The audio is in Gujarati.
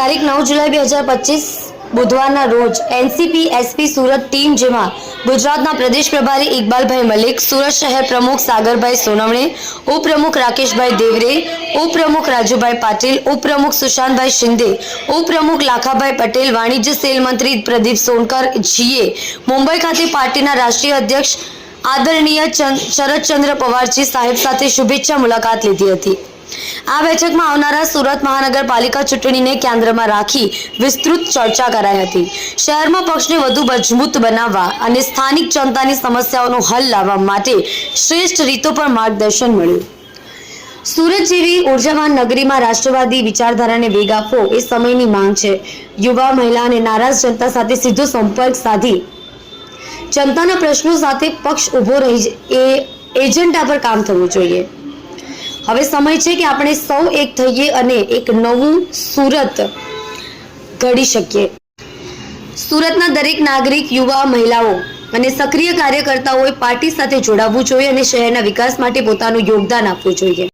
તારીખ નવ જુલાઈ બે હજાર પચીસ બુધવારના રોજ એનસીપી એસપી સુરત ટીમ જેમાં ગુજરાતના પ્રદેશ પ્રભારી ઇકબાલભાઈ મલિક, સુરત શહેર પ્રમુખ સાગરભાઈ સોનવણે, ઉપપ્રમુખ રાકેશભાઈ દેવરે, ઉપપ્રમુખ રાજુભાઈ પાટીલ, ઉપપ્રમુખ સુશાંતભાઈ શિંદે, ઉપપ્રમુખ લાખાભાઈ પટેલ, વાણિજ્ય સેલ મંત્રી પ્રદીપ સોનકર જીએ, મુંબઈ ખાતે પાર્ટીના રાષ્ટ્રીય અધ્યક્ષ આદરણીય ચંદ- શરદચંદ્ર પવારજી સાહેબ સાથે શુભેચ્છા મુલાકાત લીધી હતી. આ બેઠકમાં આવનારા સુરત મહાનગરપાલિકા ચૂંટણીને કેન્દ્રમાં રાખી વિસ્તૃત ચર્ચા કરાઈ હતી. શહેરમાં પક્ષને વધુ મજબૂત બનાવવા અને સ્થાનિક જનતાની સમસ્યાઓનો હલ લાવવા માટે શ્રેષ્ઠ રીતો પર માર્ગદર્શન મળ્યું. સુરત જેવી ઉર્જાવાન નગરીમાં રાષ્ટ્રવાદી વિચારધારાને વેગ આપવો એ સમયની માંગ છે. યુવા, મહિલા અને નારાજ જનતા સાથે સીધો સંપર્ક સાધી જનતાના પ્રશ્નો સાથે પક્ષ ઊભો રહી એ એજન્ડા પર કામ થવું જોઈએ. હવે સમય છે કે આપણે સૌ એક થઈએ અને એક નવું સુરત ઘડી શકીએ. સુરતના દરેક નાગરિક, યુવા, મહિલાઓ અને સક્રિય કાર્યકર્તાઓએ પાર્ટી સાથે જોડાવવું જોઈએ અને શહેરના વિકાસ માટે પોતાનું યોગદાન આપવું જોઈએ.